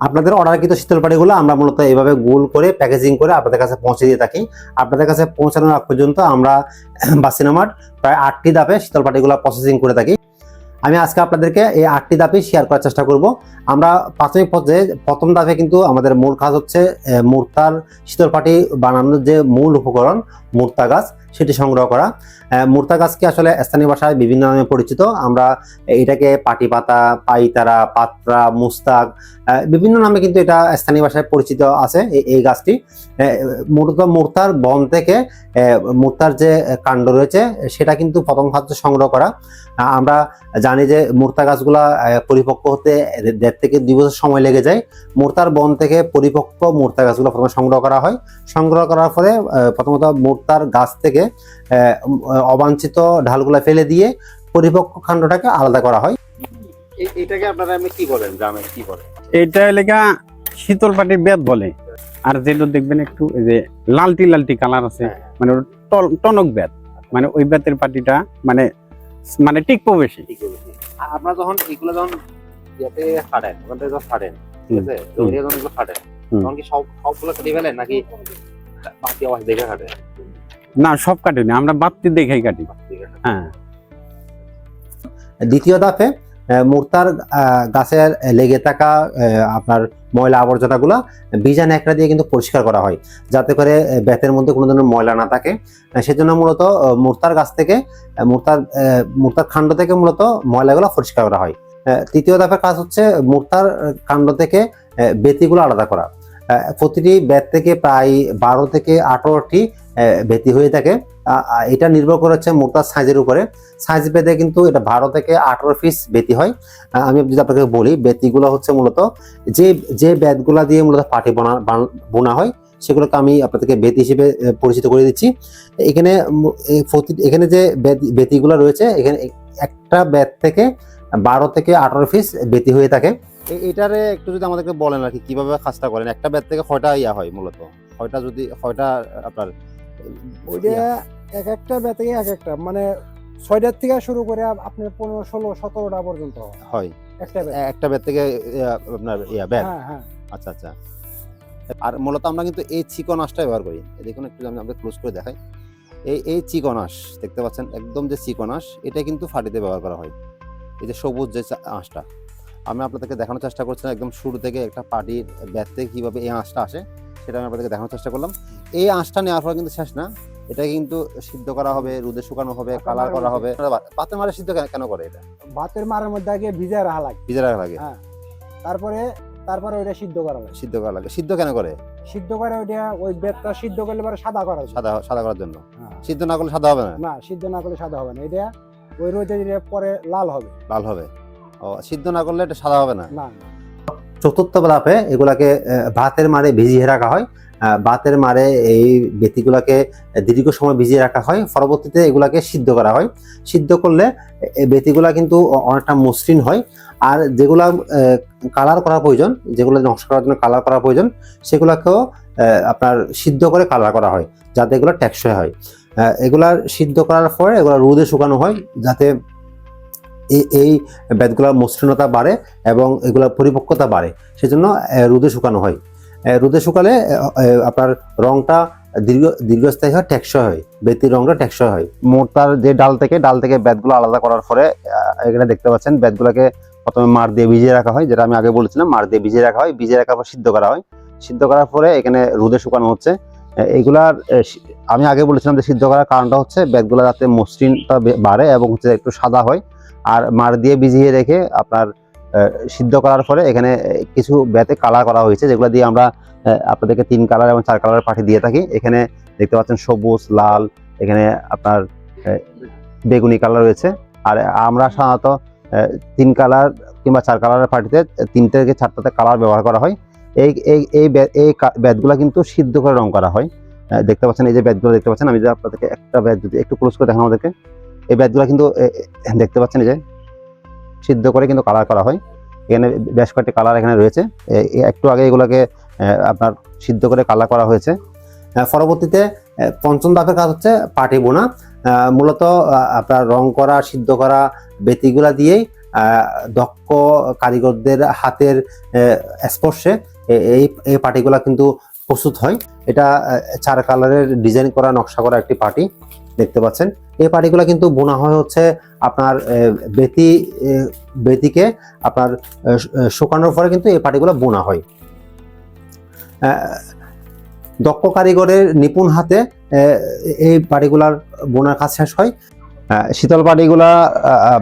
আপনাদের অর্ডারকৃত শীতল পাটিগুলো আমরা মূলত এইভাবে গোল করে প্যাকেজিং করে আপনাদের কাছে পৌঁছে দিয়ে থাকি। আপনাদের কাছে পৌঁছানোর আগ পর্যন্ত আমরা বাসিনামার প্রায় আটটি ধাপে শীতল পাটিগুলো প্রসেসিং করে থাকি। আমি আজকে আপনাদেরকে এই আটটি ধাপে শেয়ার করার চেষ্টা করব। আমরা প্রাথমিক পর্যায়ে, প্রথম ধাপে কিন্তু আমাদের মূল কাজ হচ্ছে মূর্তার শীতল পাটি বানানোর যে মূল উপকরণ, মূর্তা গাছ সেটি সংগ্রহ করা। মূর্তা গাছকে আসলে স্থানীয় ভাষায় বিভিন্ন নামে পরিচিত? আমরা এটাকে পাটি পাতা পাইতারা, পাত্রা, মুস্তাক বিভিন্ন নামে কিন্তু এটা স্থানীয় ভাষায় পরিচিত আছে এই- গাছটি। মূলত মূর্তার বন থেকে মূর্তার যে কাণ্ড রয়েছে, সেটা কিন্তু প্রথম খাদ্য সংগ্রহ করা। আমরা জানি যে মূর্তা গাছগুলা পরিপক্ক হতে দেড় থেকে দুই বছর সময় লেগে যায়। মূর্তার বন থেকে পরিপক্ক মূর্তা গাছগুলো প্রথমে সংগ্রহ করা হয়। সংগ্রহ করার ফলে প্রথমত মূর্তার গাছ থেকে উম, অবাঞ্ছিত ঢালগুলা ফেলে দিয়ে পরিপক্ক কাণ্ডটাকে আলাদা করা হয়। এটাকে আপনারা এমনি কি করেন গ্রামে কি করেন এটা এলাকা শীতল পাটি বেদ বলে। আর যেটা দেখবেন একটু এই যে লালটি লালটি কালার আছে হ্যাঁ। মানে টনক বেদ মানে ওই বেতের পাটিটা মানে মানে টিকপো বেশি ঠিক আছে আপনারা যখন এগুলো যখন ইয়াতে ফাটেন ওখান থেকে যখন ফাটেন ঠিক আছে। যখন এগুলো ফাটেন তখন কি সব সবগুলো কেটে ফেলেন নাকি বাকি আওয়াজ দেখে ফাটেন? না সব কাটি না আমরা বাত্তি দেখেই কাটি। হ্যাঁ। দ্বিতীয় আহ, মূর্তার গাছের লেগে থাকা আপনার ময়লা আবর্জনাগুলো বীজা ন্যাকড়া দিয়ে কিন্তু পরিষ্কার করা হয় যাতে করে বেতের মধ্যে কোনো ধরনের ময়লা না থাকে। সেজন্য মূলত মূর্তার গাছ থেকে মূর্তার মূর্তার খাণ্ড থেকে মূলত ময়লাগুলো পরিষ্কার করা হয়। তৃতীয় ধাপের কাজ হচ্ছে মূর্তার কাণ্ড থেকে বেতিগুলো আলাদা করা। প্রতিটি বেত থেকে প্রায় বারো থেকে আঠারোটি বেতি হয়ে থাকে। এটা নির্ভর করে হচ্ছে মূর্তার সাইজের উপরে। সাইজ বেদে কিন্তু এটা বারো থেকে আঠারো পিস বেতি হয়। আমি যদি আপনাকে বলি বেতিগুলো হচ্ছে মূলত যে যে বেতগুলা দিয়ে মূলত পাটি বোনা, বান- হয়, সেগুলোকে আমি আপনাদেরকে বেত হিসেবে পরিচিত করে দিচ্ছি। এখানে এখানে যে বেত- বেতিগুলো রয়েছে, এখানে একটা বেত থেকে বারো থেকে আঠারো পিস বেতি হয়ে থাকে। এটারে একটু যদি আমাদেরকে বলেন আর কি, কীভাবে কাজটা করেন? একটা বেত থেকে কয়টা ইয়া হয় মূলত? কয়টা যদি, কয়টা আপনার ওইটা এক একটা বেতে এক একটা মানে ছয়টার থেকে শুরু করে আপ- আপনার পনেরো ষোলো সতেরোটা পর্যন্ত হয়। একটা একটা বেত থেকে আপনার ইয়া বেত হ্যাঁ। আচ্ছা আচ্ছা। আর মূলত আমরা কিন্তু এই চিকন আঁশটা ব্যবহার করি। দেখুন একটু আমি আপনাদের ক্লোজ করে দেখাই। এই এই চিকন আঁশ দেখতে পাচ্ছেন? একদম যে চিকন আঁশ এটা কিন্তু ফাটিতে ব্যবহার করা হয়। এই যে সবুজ যে আঁশটা। আমি আপনাদেরকে দেখানোর চেষ্টা করছিলাম একদম শুরু থেকে একটা পাটির ব্যাট থেকে কীভাবে এই আঁশটা আসে সেটা আমি আপনাদেরকে দেখানোর চেষ্টা করলাম। এই আঁশটা নেওয়ার পর কিন্তু শেষ না। এটা কিন্তু সিদ্ধ করা হবে রোদে শুকানো হবে কালার করা হবে। পাতের মারে সিদ্ধ কেন- করে এটা? ভাতের মারের মধ্যে আগে ভিজায় রাখা লাগে। ভিজা রাখা লাগে। হ্যাঁ। তারপরে তারপরে ওইটা সিদ্ধ করা লাগে। সিদ্ধ করা লাগে। সিদ্ধ কেন করে? সিদ্ধ করে ওইটা ওই বেতটা সিদ্ধ করলে পরে সাদা করা সাদা সাদা করার জন্য। হ্যাঁ। সিদ্ধ না করলে সাদা হবে না? না সিদ্ধ না করলে সাদা হবে না। এটা ওই রোদে পরে লাল হবে। লাল হবে। ও সিদ্ধ না করলে এটা সাদা হবে না। চতুর্থ ধাপে এগুলাকে ভাতের মারে ভিজিয়ে রাখা হয়। ভাতের মারে এই বেতিগুলাকে দীর্ঘ সময় ভিজিয়ে রাখা হয়। পরবর্তীতে এগুলাকে সিদ্ধ করা হয়। সিদ্ধ করলে এই বেতিগুলা কিন্তু অনেকটা মসৃণ হয়। আর যেগুলা কালার করা প্রয়োজন যেগুলো নকশা করার জন্য কালার করা প্রয়োজন সেগুলাকেও আপনার সিদ্ধ করে কালার করা হয় যাতে এগুলো টেকসই হয়। আহ, এগুলার সিদ্ধ করার পরে এগুলো রোদে শুকানো হয় যাতে এই এই বেতগুলোর মসৃণতা বাড়ে এবং এগুলোর পরিপক্কতা বাড়ে। সেজন্য রোদে শুকানো হয়। রোদে শুকালে আপনার রংটা দীর্ঘ, দীর্ঘস্থায়ী হয়, টেকসই হয়। বেতির রংটা টেকসই হয়। মোটার যে ডাল থেকে ডাল থেকে বেতগুলো আলাদা করার পরে এখানে দেখতে পাচ্ছেন বেতগুলোকে প্রথমে মার দিয়ে ভিজিয়ে রাখা হয়, যেটা আমি আগে বলেছিলাম, মার দিয়ে ভিজিয়ে রাখা হয়, ভিজিয়ে রাখার পর সিদ্ধ করা হয়। সিদ্ধ করার পরে এখানে রোদে শুকানো হচ্ছে। এগুলার আমি আগে বলেছিলাম যে সিদ্ধ করার কারণটা হচ্ছে বেতগুলো যাতে মসৃণটা বাড়ে এবং হচ্ছে একটু সাদা হয়। আর মার দিয়ে ভিজিয়ে রেখে আপনার সিদ্ধ করার পরে এখানে কিছু ব্যাতে কালার করা হয়েছে যেগুলো দিয়ে আমরা আপনাদেরকে তিন কালার এবং চার কালারের পাঠি দিয়ে থাকি। এখানে দেখতে পাচ্ছেন সবুজ, লাল, এখানে আপনার বেগুনি কালার রয়েছে। আর আমরা সাধারণত তিন কালার কিংবা চার কালারের পাটিতে তিনটে থেকে চারটাতে কালার ব্যবহার করা হয়। এই এই এই বে- এই কা- বেতগুলা কিন্তু সিদ্ধ করে রং করা হয়। দেখতে পাচ্ছেন, এই যে বেতগুলো দেখতে পাচ্ছেন, আমি যদি আপনাদেরকে একটা বেত যদি একটু ক্লোজ করে দেখানো আমাদেরকে, এই বেতগুলো কিন্তু দেখতে পাচ্ছেন এই যে, সিদ্ধ করে কিন্তু কালার করা হয়। এখানে বেশ কয়েকটি কালার এখানে রয়েছে। একটু আগে এগুলোকে আপনার সিদ্ধ করে কালার করা হয়েছে। পরবর্তীতে পঞ্চম ধাপের কাজ হচ্ছে পাটি বোনা। মূলত আপনার রং করা, সিদ্ধ করা বেতিগুলা দিয়েই দক্ষ কারিগরদের হাতের স্পর্শে এই এই পাটিগুলা কিন্তু প্রস্তুত হয়। এটা চার কালারের ডিজাইন করা, নকশা করা একটি পার্টি দেখতে পাচ্ছেন। এই পাটিগুলা কিন্তু বোনা হয় হচ্ছে আপনার বেতি বেতিকে আপনার শুকানোর পরে কিন্তু এই পাটিগুলো বোনা হয়। দক্ষ কারিগরের নিপুণ হাতে এই পাটিগুলার বোনার কাজ শেষ হয়। শীতল পাটিগুলা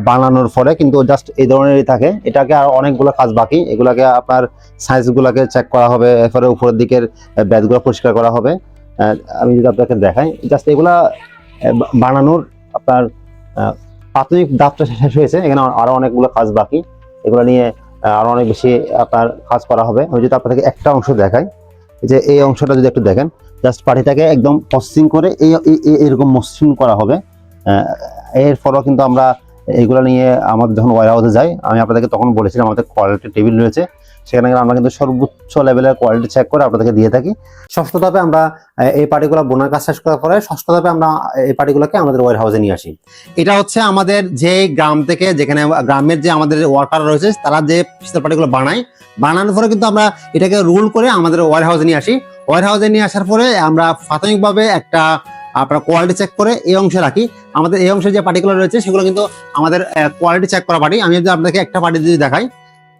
বানানোর ফলে কিন্তু জাস্ট এই ধরনেরই থাকে। এটাকে আর অনেকগুলো কাজ বাকি। এগুলাকে আপনার সাইজগুলোকে চেক করা হবে, এরপরে উপরের দিকের ব্যাথগুলো পরিষ্কার করা হবে। আমি যদি আপনাকে দেখাই জাস্ট এগুলা বানানোর আপনার প্রাথমিক ধাপটা শেষ হয়েছে। এখানে আরও অনেকগুলো কাজ বাকি। এগুলো নিয়ে আরও অনেক বেশি আপনার কাজ করা হবে। আমি যদি আপনাদেরকে একটা অংশ দেখাই, যে এই অংশটা যদি একটু দেখেন জাস্ট পাটিটাকে একদম প্রসেসিং করে এই এরকম মসৃণ করা হবে। এরপরও কিন্তু আমরা এইগুলো নিয়ে আমাদের যখন ওয়ার হাউসে যাই, আমি আপনাদেরকে তখন বলেছিলাম আমাদের কোয়ালিটি টেবিল রয়েছে। সেখানে আমরা কিন্তু সর্বোচ্চ লেভেলের কোয়ালিটি চেক করে আপনাদেরকে দিয়ে থাকি। ষষ্ঠ ধাপে আমরা এই পার্টিগুলো বোনার কাজ শেষ করার পরে ষষ্ঠ ধাপে আমরা এই পার্টিগুলোকে আমাদের ওয়ার হাউসে নিয়ে আসি। এটা হচ্ছে আমাদের যে গ্রাম থেকে যেখানে, গ্রামের যে আমাদের ওয়ার্কার রয়েছে, তারা যে শীতল পার্টিগুলো বানায়, বানানোর পরে কিন্তু আমরা এটাকে রুল করে আমাদের ওয়ার হাউসে নিয়ে আসি। ওয়ার হাউসে নিয়ে আসার পরে আমরা প্রাথমিকভাবে একটা আপনার কোয়ালিটি চেক করে এই অংশে রাখি। আমাদের এই অংশে যে পার্টিকুলার রয়েছে, সেগুলো কিন্তু আমাদের কোয়ালিটি চেক করা পার্টি। আমি যদি আপনাকে একটা পার্টি যদি দেখাই,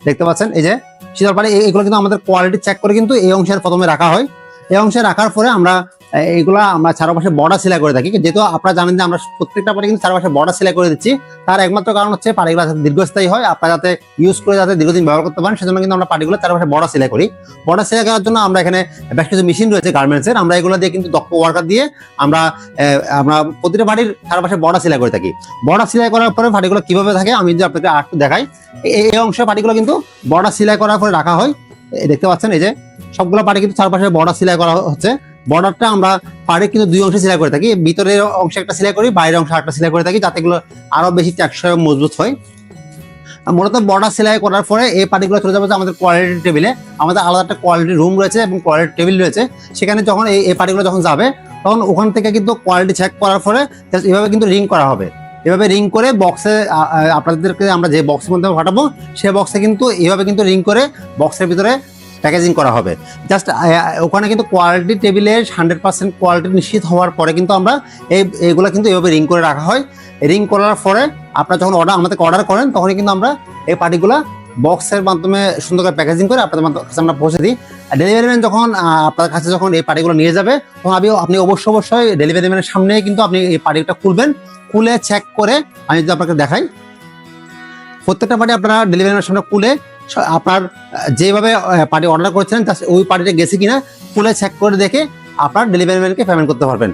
দেখতে পাচ্ছেন, এই যে শীতল পার্টি এগুলো কিন্তু আমাদের কোয়ালিটি চেক করে কিন্তু এই অংশের প্রথমে রাখা হয়। এই অংশে রাখার পরে আমরা আহ, এইগুলা আমরা চারপাশে বর্ডার সেলাই করে থাকি। যেহেতু আপনারা জানেন যে আমরা প্রত্যেকটা পার্টি কিন্তু চারপাশে বর্ডার সেলাই করে দিচ্ছি। তার একমাত্র কারণ হচ্ছে পার্টিগুলো যাতে দীর্ঘস্থায়ী হয় আপনারা যাতে ইউজ করে যাতে দীর্ঘদিন ব্যবহার করতে পারেন সেজন্য কিন্তু আমরা পার্টিগুলো চারপাশে বর্ডার সেলাই করি। বর্ডার সেলাই করার জন্য আমরা এখানে বেশ কিছু মেশিন রয়েছে গার্মেন্টসের আমরা এগুলো দিয়ে কিন্তু দক্ষ ওয়ার্কার দিয়ে আমরা আমরা প্রতিটা বাড়ির চারপাশে বর্ডার সেলাই করে থাকি। বর্ডার সেলাই করার পরে পাটিগুলো কীভাবে থাকে আমি যদি আপনাকে আর দেখাই। এই অংশে পাটিগুলো কিন্তু বর্ডার সেলাই করার পরে রাখা হয়। দেখতে পাচ্ছেন এই যে সবগুলো পাটি কিন্তু চারপাশে বর্ডার সেলাই করা হচ্ছে। বর্ডারটা আমরা পাড়ে কিন্তু দুই অংশে সেলাই করে থাকি। ভিতরের অংশে একটা সেলাই করি, বাইরের অংশে একটা সেলাই করে থাকি, যাতে এগুলো আরও বেশি টেকসই মজবুত হয়। মূলত বর্ডার সেলাই করার পরে এই পাটিগুলো চলে যাবে আমাদের কোয়ালিটি টেবিলে আমাদের আলাদা একটা কোয়ালিটি রুম রয়েছে এবং কোয়ালিটি টেবিল রয়েছে। সেখানে যখন এই এই পাটিগুলো যখন যাবে, তখন ওখান থেকে কিন্তু কোয়ালিটি চেক করার পরে এভাবে কিন্তু রিং করা হবে। এভাবে রিং করে বক্সে আপনাদেরকে আমরা যে বক্সের মধ্যে পাঠাবো সেই বক্সে কিন্তু এভাবে কিন্তু রিং করে বক্সের ভিতরে প্যাকেজিং করা হবে। জাস্ট ওখানে কিন্তু কোয়ালিটি টেবিলের হান্ড্রেড পার্সেন্ট কোয়ালিটি নিশ্চিত হওয়ার পরে কিন্তু আমরা এই, এইগুলো কিন্তু এভাবে রিং করে রাখা হয়। রিং করার পরে আপনারা যখন অর্ডার আমাদেরকে অর্ডার করেন, তখনই কিন্তু আমরা এই পার্টিগুলো বক্সের মাধ্যমে সুন্দর করে প্যাকেজিং করে আপনাদের কাছে আমরা পৌঁছে দিই। ডেলিভারি ম্যান যখন আপনার কাছে যখন এই পার্টিগুলো নিয়ে যাবে, তখন আপনি আপনি অবশ্যই অবশ্যই ডেলিভারি ম্যানের সামনে কিন্তু আপনি এই পার্টিটা খুলবেন। খুলে চেক করে আমি যদি আপনাকে দেখাই। প্রত্যেকটা পার্টি আপনারা ডেলিভারি ম্যানের সামনে খুলে আপনার যেভাবে পার্টি অর্ডার করেছিলেন তার ওই পার্টিটা গেছে কিনা ফুলে চেক করে দেখে আপনার ডেলিভারি ম্যানকে পেমেন্ট করতে পারবেন।